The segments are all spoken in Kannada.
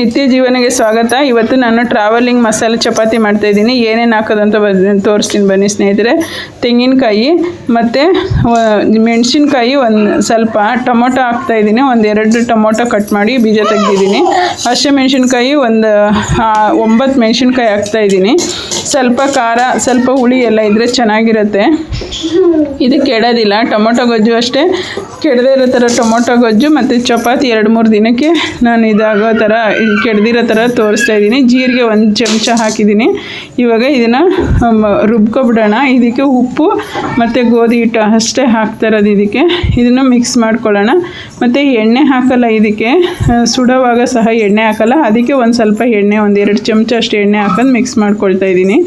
ನಿತ್ಯ ಜೀವನಿಗೆ ಸ್ವಾಗತ. ಇವತ್ತು ನಾನು ಟ್ರಾವೆಲಿಂಗ್ ಮಸಾಲೆ ಚಪಾತಿ ಮಾಡ್ತಾ ಇದ್ದೀನಿ. ಏನೇನು ಹಾಕೋದಂತ ಅಂತ ತೋರಿಸ್ತೀನಿ ಬನ್ನಿ ಸ್ನೇಹಿತರೆ. ತೆಂಗಿನಕಾಯಿ ಮತ್ತು ಮೆಣಸಿನ್ಕಾಯಿ ಒಂದು ಸ್ವಲ್ಪ ಟೊಮೊಟೊ ಹಾಕ್ತಾ ಇದ್ದೀನಿ. ಒಂದು ಎರಡು ಟೊಮೊಟೊ ಕಟ್ ಮಾಡಿ ಬೀಜ ತೆಗ್ದಿದ್ದೀನಿ. ಹಸಿಮೆಣ್ಸಿನ್ಕಾಯಿ ಒಂದು ಒಂಬತ್ತು ಮೆಣಸಿನ್ಕಾಯಿ ಹಾಕ್ತಾ ಇದ್ದೀನಿ. ಸ್ವಲ್ಪ ಖಾರ, ಸ್ವಲ್ಪ ಹುಳಿ ಎಲ್ಲ ಇದ್ದರೆ ಚೆನ್ನಾಗಿರುತ್ತೆ. ಇದು ಕೆಡೋದಿಲ್ಲ. ಟೊಮೊಟೊ ಗೊಜ್ಜು ಅಷ್ಟೇ. ಕೆಡದೇ ಇರೋ ಥರ ಟೊಮೊಟೊ ಗೊಜ್ಜು ಮತ್ತು ಚಪಾತಿ ಎರಡು ಮೂರು ದಿನಕ್ಕೆ ನಾನು ಇದಾಗೋ ಥರ ಕೆಡ್ದಿರೋ ಥರ ತೋರಿಸ್ತಾ ಇದ್ದೀನಿ. ಜೀರಿಗೆ ಒಂದು ಚಮಚ ಹಾಕಿದ್ದೀನಿ. ಇವಾಗ ಇದನ್ನು ರುಬ್ಕೊಬಿಡೋಣ. ಇದಕ್ಕೆ ಉಪ್ಪು ಮತ್ತು ಗೋಧಿ ಹಿಟ್ಟು ಅಷ್ಟೇ ಹಾಕ್ತಾ ಇರೋದು ಇದಕ್ಕೆ. ಇದನ್ನು ಮಿಕ್ಸ್ ಮಾಡ್ಕೊಳ್ಳೋಣ. ಮತ್ತು ಎಣ್ಣೆ ಹಾಕಲ್ಲ ಇದಕ್ಕೆ. ಸುಡೋವಾಗ ಸಹ ಎಣ್ಣೆ ಹಾಕಲ್ಲ. ಅದಕ್ಕೆ ಒಂದು ಸ್ವಲ್ಪ ಎಣ್ಣೆ ಒಂದು ಎರಡು ಚಮಚ ಅಷ್ಟು ಎಣ್ಣೆ ಹಾಕೊಂಡು ಮಿಕ್ಸ್ ಮಾಡ್ಕೊಳ್ತಾ ಇದ್ದೀನಿ.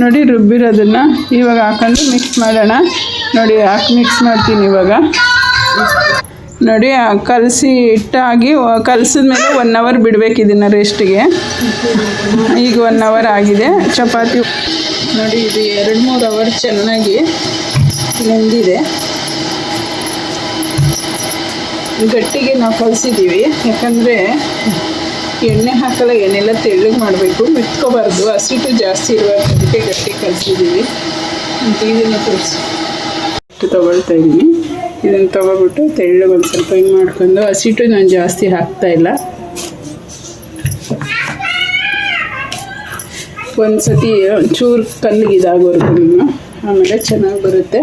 ನೋಡಿ ರುಬ್ಬಿರೋದನ್ನು ಇವಾಗ ಹಾಕೊಂಡು ಮಿಕ್ಸ್ ಮಾಡೋಣ. ನೋಡಿ ಹಾಕಿ ಮಿಕ್ಸ್ ಮಾಡ್ತೀನಿ ಇವಾಗ. ನೋಡಿ ಕಲಸಿ ಹಿಟ್ಟಾಗಿ ಕಲಸಿದ ಮೇಲೆ ಒನ್ ಅವರ್ ಬಿಡಬೇಕು ಇದನ್ನು ರೆಸ್ಟಿಗೆ ಈಗ ಒನ್ ಅವರ್ ಆಗಿದೆ. ಚಪಾತಿ. ನೋಡಿ, ಇದು ಎರಡು ಮೂರು ಅವರ್ ಚೆನ್ನಾಗಿ ನೆಂದಿದೆ. ಗಟ್ಟಿಗೆ ನಾವು ಕಲಿಸಿದ್ದೀವಿ ಯಾಕಂದರೆ ಎಣ್ಣೆ ಹಾಕಲ್ಲ ಏನೆಲ್ಲ ತೆಳ್ಳಗೆ ಮಾಡಬೇಕು. ಮೆತ್ಕೋಬಾರ್ದು. ಹಸಿಟ್ಟು ಜಾಸ್ತಿ ಇರಬಾರ್ದು ಅದಕ್ಕೆ ಗಟ್ಟಿ ಕಲಿಸಿದ್ದೀವಿ ಇದನ್ನು ತೋರಿಸಿ. ಹಿಟ್ಟು ತೊಗೊಳ್ತಾ ಇದ್ದೀನಿ ಇದನ್ನು ತೊಗೊಬಿಟ್ಟು ತೆಳ್ಳಗೆ ಒಂದು ಸ್ವಲ್ಪ ಹಿಂಗೆ ಮಾಡ್ಕೊಂಡು, ಹಸಿಟ್ಟು ನಾನು ಜಾಸ್ತಿ ಹಾಕ್ತಾ ಇಲ್ಲ. ಒಂದು ಸತಿ ಒಂಚೂರು ಕಲ್ಲಿಗೆ ಇದಾಗೋವರೆಗೂ ಆಮೇಲೆ ಚೆನ್ನಾಗಿ ಬರುತ್ತೆ.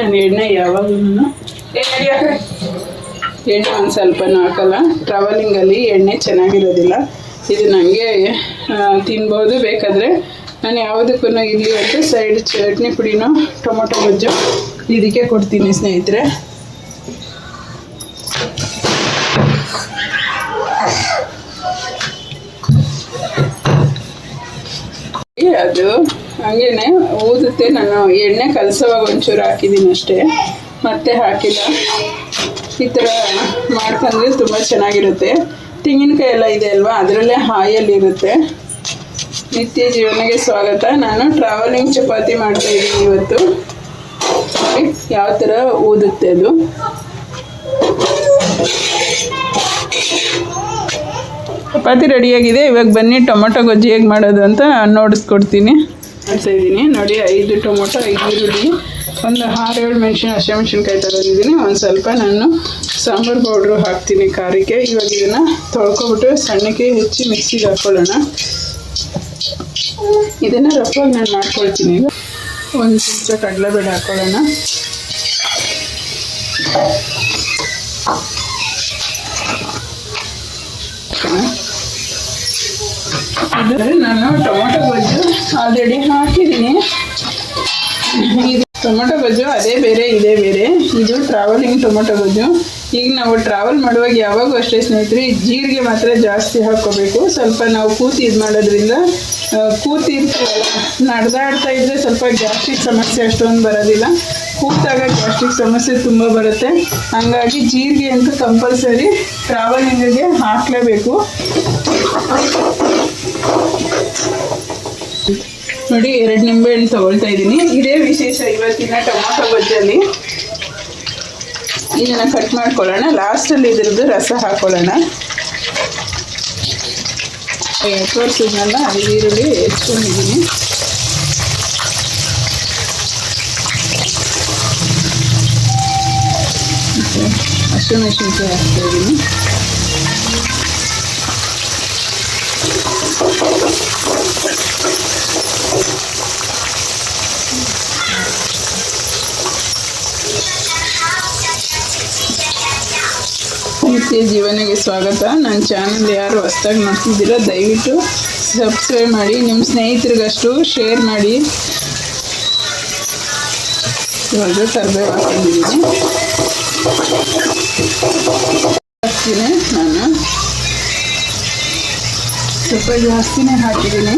ನಾನು ಎಣ್ಣೆ ಯಾವಾಗಲೂ ಎಣ್ಣೆ ಒಂದು ಸ್ವಲ್ಪನೂ ಹಾಕಲ್ಲ ಟ್ರಾವೆಲಿಂಗಲ್ಲಿ ಎಣ್ಣೆ ಚೆನ್ನಾಗಿರೋದಿಲ್ಲ ಇದು ನನಗೆ ತಿನ್ಬೋದು ಬೇಕಾದರೆ. ನಾನು ಯಾವುದಕ್ಕೂ ಇಲ್ಲಿ ಅಂತ ಸೈಡ್ ಚಟ್ನಿ ಪುಡಿನೋ ಟೊಮೊಟೊ ಗೊಜ್ಜು ಇದಕ್ಕೆ ಕೊಡ್ತೀನಿ ಸ್ನೇಹಿತರೆ. ಅದು ಹಂಗೇನೆ ಊದುತ್ತೆ. ನಾನು ಎಣ್ಣೆ ಕಲಸವಾಗ ಒಂಚೂರು ಹಾಕಿದ್ದೀನಿ ಅಷ್ಟೇ. ಮತ್ತೆ ಹಾಕಿಲ್ಲ. ಈ ಥರ ಮಾಡ್ಕೊಂಡ್ರೆ ತುಂಬ ಚೆನ್ನಾಗಿರುತ್ತೆ. ತೆಂಗಿನಕಾಯಿ ಎಲ್ಲ ಇದೆ ಅಲ್ವಾ? ಅದರಲ್ಲೇ ಹಾಯಲ್ಲಿ ಇರುತ್ತೆ ನಿತ್ಯ ಜೀವನಗೆ ಸ್ವಾಗತ. ನಾನು ಟ್ರಾವೆಲಿಂಗ್ ಚಪಾತಿ ಮಾಡ್ತಾ ಇದ್ದೀನಿ ಇವತ್ತು. ಯಾವ ಥರ ಊದುತ್ತೆ ಅದು? ಚಪಾತಿ ರೆಡಿಯಾಗಿದೆ. ಇವಾಗ ಬನ್ನಿ, ಟೊಮೊಟೊ ಗೊಜ್ಜು ಹೇಗೆ ಮಾಡೋದು ಅಂತ ನೋಡಿಸ್ಕೊಡ್ತೀನಿ. ಮಾಡ್ತಾ ಇದ್ದೀನಿ. ನೋಡಿ, ಐದು ಟೊಮೊಟೊ, ಐದು ಈರುಳ್ಳಿ. ಒಂದು ಆರು ಏಳು ಮೆಣಸಿನ ಹಸಿಮೆಣ್ಸಿನ್ಕಾಯಿ ತಗೊಂಡಿದ್ದೀನಿ ಒಂದು ಸ್ವಲ್ಪ ನಾನು ಸಾಂಬಾರು ಪೌಡ್ರು ಹಾಕ್ತೀನಿ ಖಾರಕ್ಕೆ. ಇವಾಗ ಇದನ್ನು ತೊಳ್ಕೊಬಿಟ್ಟು ಸಣ್ಣಕ್ಕೆ ಹೆಚ್ಚಿ ಮಿಕ್ಸಿಗೆ ಹಾಕ್ಕೊಳ್ಳೋಣ ಇದನ್ನು ರಫಾಗಿ ನಾನು ಮಾಡ್ಕೊಳ್ತೀನಿ. ಈಗ ಒಂದು ಚಮಚ ಕಡಲೆಬೇಳೆ ಹಾಕ್ಕೊಳ್ಳೋಣ ಇದು ನಾನು ಟೊಮೊಟೊ ಗೊಜ್ಜು ಆಲ್ರೆಡಿ ಹಾಕಿದ್ದೀನಿ. ಇದು ಟೊಮೊಟೊ ಗೊಜ್ಜು ಅದೇ ಬೇರೆ, ಇದೇ ಬೇರೆ. ಇದು ಟ್ರಾವೆಲಿಂಗ್ ಟೊಮೊಟೊ ಗೊಜ್ಜು ಈಗ ನಾವು ಟ್ರಾವೆಲ್ ಮಾಡುವಾಗ ಯಾವಾಗೂ ಅಷ್ಟೇ ಸ್ನೇಹಿತರೆ, ಜೀರಿಗೆ ಮಾತ್ರ ಜಾಸ್ತಿ ಹಾಕೋಬೇಕು ಸ್ವಲ್ಪ ನಾವು ಕೂತಿ ಇದು ಮಾಡೋದ್ರಿಂದ ಕೂತಿ ನಡೆದಾಡ್ತಾ ಇದ್ದರೆ ಸ್ವಲ್ಪ ಗ್ಯಾಸ್ಟ್ರಿಕ್ ಸಮಸ್ಯೆ ಅಷ್ಟೊಂದು ಬರೋದಿಲ್ಲ. ಕೂತಾಗ ಗ್ಯಾಸ್ಟ್ರಿಕ್ ಸಮಸ್ಯೆ ತುಂಬ ಬರುತ್ತೆ. ಹಂಗಾಗಿ ಜೀರಿಗೆ ಅಂತೂ ಕಂಪಲ್ಸರಿ ಟ್ರಾವೆಲಿಂಗಿಗೆ ಹಾಕಲೇಬೇಕು. ನೋಡಿ, ಎರಡು ನಿಂಬೆಹಣ್ಣು ತಗೊಳ್ತಾ ಇದ್ದೀನಿ. ಇದೇ ವಿಶೇಷ ಇವತ್ತಿನ ಟೊಮಾಟೊ ಗೊಜ್ಜಲ್ಲಿ ಇದನ್ನು ಕಟ್ ಮಾಡ್ಕೊಳ್ಳೋಣ. ಲಾಸ್ಟಲ್ಲಿ ಇದ್ರದ್ದು ರಸ ಹಾಕ್ಕೊಳ್ಳೋಣ ತೋರಿಸಿದ್ನಲ್ಲ ಈರುಳ್ಳಿ ಹೆಚ್ಕೊಂಡಿದ್ದೀನಿ ಹಸಿಮೆಣಸಿನ್ಕಾಯಿ ಹಾಕ್ತಾ ಇದ್ದೀನಿ. ನಿತ್ಯ ಜೀವನಿಗೆ ಸ್ವಾಗತ. ನನ್ನ ಚಾನಲ್ ಯಾರು ಹೊಸ್ದಾಗಿ ನೋಡ್ತಿದ್ದೀರೋ ದಯವಿಟ್ಟು ಸಬ್ಸ್ಕ್ರೈಬ್ ಮಾಡಿ ನಿಮ್ಮ ಸ್ನೇಹಿತರಿಗಷ್ಟು ಶೇರ್ ಮಾಡಿ. ಇವಾಗ ಸ್ವಲ್ಪ ಜಾಸ್ತಿನೇ ಹಾಕಿದ್ದೀನಿ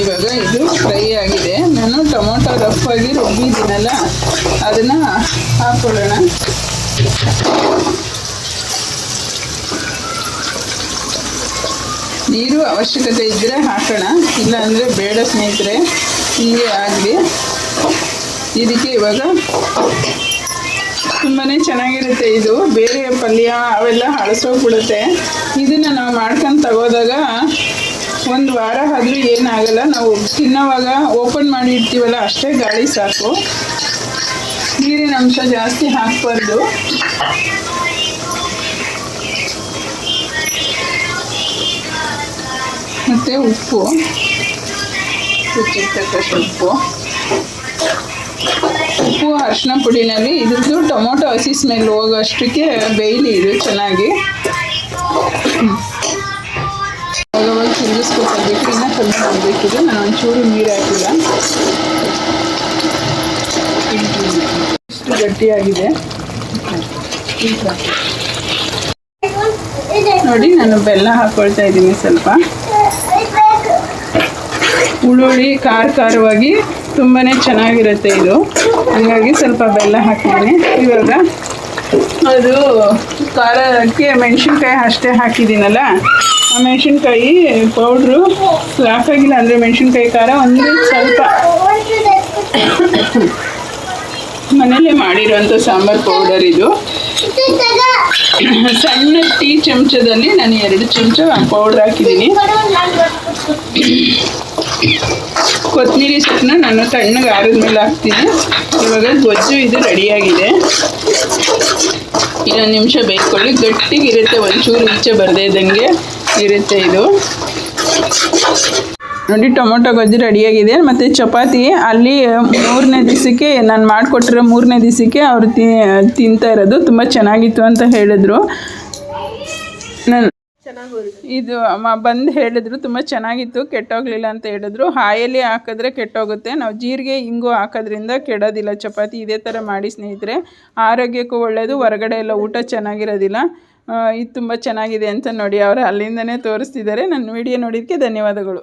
ಇವಾಗ ಇದು ಫ್ರೈ ಆಗಿದೆ ನಾನು ಟೊಮೊಟೊ ರಫಾಗಿ ರುಬ್ಬಿದ್ದೀನಲ್ಲ ಅದನ್ನು ಹಾಕ್ಕೊಳ್ಳೋಣ ನೀರು ಅವಶ್ಯಕತೆ ಇದ್ದರೆ ಹಾಕೋಣ. ಇಲ್ಲ ಅಂದ್ರೆ ಬೇಡ ಸ್ನೇಹಿತರೆ, ಹೀಗೆ ಆಗಲಿ. ಇದಕ್ಕೆ ಇವಾಗ ತುಂಬಾ ಚೆನ್ನಾಗಿರುತ್ತೆ ಇದು. ಬೇರೆ ಪಲ್ಯ ಅವೆಲ್ಲ ಹಳಸೋಗ್ಬಿಡುತ್ತೆ ಇದನ್ನು ನಾವು ಮಾಡ್ಕೊಂಡು ತಗೋದಾಗ ಒಂದು ವಾರ ಆದರೂ ಏನಾಗಲ್ಲ. ನಾವು ತಿನ್ನೋವಾಗ ಓಪನ್ ಮಾಡಿ ಇಡ್ತೀವಲ್ಲ, ಅಷ್ಟೇ ಗಾಳಿ ಸಾಕು. ನೀರಿನ ಅಂಶ ಜಾಸ್ತಿ ಹಾಕಬಾರ್ದು. ಮತ್ತು ಉಪ್ಪು. ಉಪ್ಪು. ಉಪ್ಪು, ಅರಿಶಿನ ಪುಡಿನಲ್ಲಿ ಇದ್ರದ್ದು ಟೊಮೊಟೊ ಹಸಿ ಸ್ಮೆಲ್ ಹೋಗೋಷ್ಟಕ್ಕೆ ಬೇಯಲಿ ಇದು ಚೆನ್ನಾಗಿ. ಅವಾಗ ಇನ್ನೂ ಕಮ್ಮಿ ಮಾಡಬೇಕಿದೆ ನಾನು ಒಂಚೂರು ನೀರು ಹಾಕಿಲ್ಲ. ಇಷ್ಟು ಗಟ್ಟಿಯಾಗಿದೆ. ನೋಡಿ, ನಾನು ಬೆಲ್ಲ ಹಾಕ್ಕೊಳ್ತಾ ಇದ್ದೀನಿ ಸ್ವಲ್ಪ. ಹುಳುಳಿ ಖಾರ ಖಾರವಾಗಿ ತುಂಬಾ ಚೆನ್ನಾಗಿರುತ್ತೆ ಇದು. ಹಾಗಾಗಿ ಸ್ವಲ್ಪ ಬೆಲ್ಲ ಹಾಕಿದ್ದೀನಿ. ಇವಾಗ ಅದು ಖಾರಕ್ಕೆ ಮೆಣಸಿನ್ಕಾಯಿ ಅಷ್ಟೇ ಹಾಕಿದ್ದೀನಲ್ಲ, ಆ ಮೆಣಸಿನ್ಕಾಯಿ ಪೌಡ್ರು ಸಾಕಾಗಿಲ್ಲ ಅಂದರೆ ಮೆಣಸಿನ್ಕಾಯಿ ಖಾರ ಒಂದು ಸ್ವಲ್ಪ. ಮನೆಯಲ್ಲೇ ಮಾಡಿರೋಂಥ ಸಾಂಬಾರು ಪೌಡರ್ ಇದು. ಸಣ್ಣ ಟೀ ಚಮಚದಲ್ಲಿ ನಾನು ಎರಡು ಚಮಚ ಪೌಡ್ರ್ ಹಾಕಿದ್ದೀನಿ. ಕೊತ್ತಂಬರಿ ಸೊಪ್ಪನ್ನ ನಾನು ತಣ್ಣಗೆ ಆರಿದ ಮೇಲೆ ಹಾಕ್ತೀನಿ. ಇವಾಗ ಗೊಜ್ಜು ಇದು ರೆಡಿಯಾಗಿದೆ. ಇನ್ನೊಂದು ನಿಮಿಷ ಬೇಯ್ಕೊಳ್ಳಿ ಗಟ್ಟಿಗಿರುತ್ತೆ, ಒಂಚೂರು ಈಚೆ ಬರದೇ ಇದ್ದಂಗೆ ಇರುತ್ತೆ ಇದು. ನೋಡಿ, ಟೊಮೊಟೊ ಗೊಜ್ಜು ರೆಡಿಯಾಗಿದೆ. ಮತ್ತು ಚಪಾತಿ, ಅಲ್ಲಿ ಮೂರನೇ ದಿವಸಕ್ಕೆ ನಾನು ಮಾಡಿಕೊಟ್ಟಿರೋ ಮೂರನೇ ದಿವಸಕ್ಕೆ ಅವರು ತಿಂತಾ ಇರೋದು. ತುಂಬ ಚೆನ್ನಾಗಿತ್ತು ಅಂತ ಹೇಳಿದ್ರು. ನಾನು ಇದು ಅಮ್ಮ ಬಂದು ಹೇಳಿದ್ರು, ತುಂಬ ಚೆನ್ನಾಗಿತ್ತು, ಕೆಟ್ಟೋಗ್ಲಿಲ್ಲ ಅಂತ ಹೇಳಿದ್ರು. ಹಾಯಲ್ಲಿ ಹಾಕಿದ್ರೆ ಕೆಟ್ಟೋಗುತ್ತೆ. ನಾವು ಜೀರಿಗೆ ಹಿಂಗು ಹಾಕೋದ್ರಿಂದ ಕೆಡೋದಿಲ್ಲ. ಚಪಾತಿ ಇದೇ ಥರ ಮಾಡಿ ಸ್ನೇಹಿತರೆ. ಆರೋಗ್ಯಕ್ಕೂ ಒಳ್ಳೆಯದು ಹೊರಗಡೆ ಎಲ್ಲ ಊಟ ಚೆನ್ನಾಗಿರೋದಿಲ್ಲ. ಇದು ತುಂಬ ಚೆನ್ನಾಗಿದೆ ಅಂತ ನೋಡಿ ಅವರು ಅಲ್ಲಿಂದನೇ ತೋರಿಸ್ತಿದ್ದಾರೆ. ನನ್ನ ವಿಡಿಯೋ ನೋಡಿದ್ದಕ್ಕೆ ಧನ್ಯವಾದಗಳು.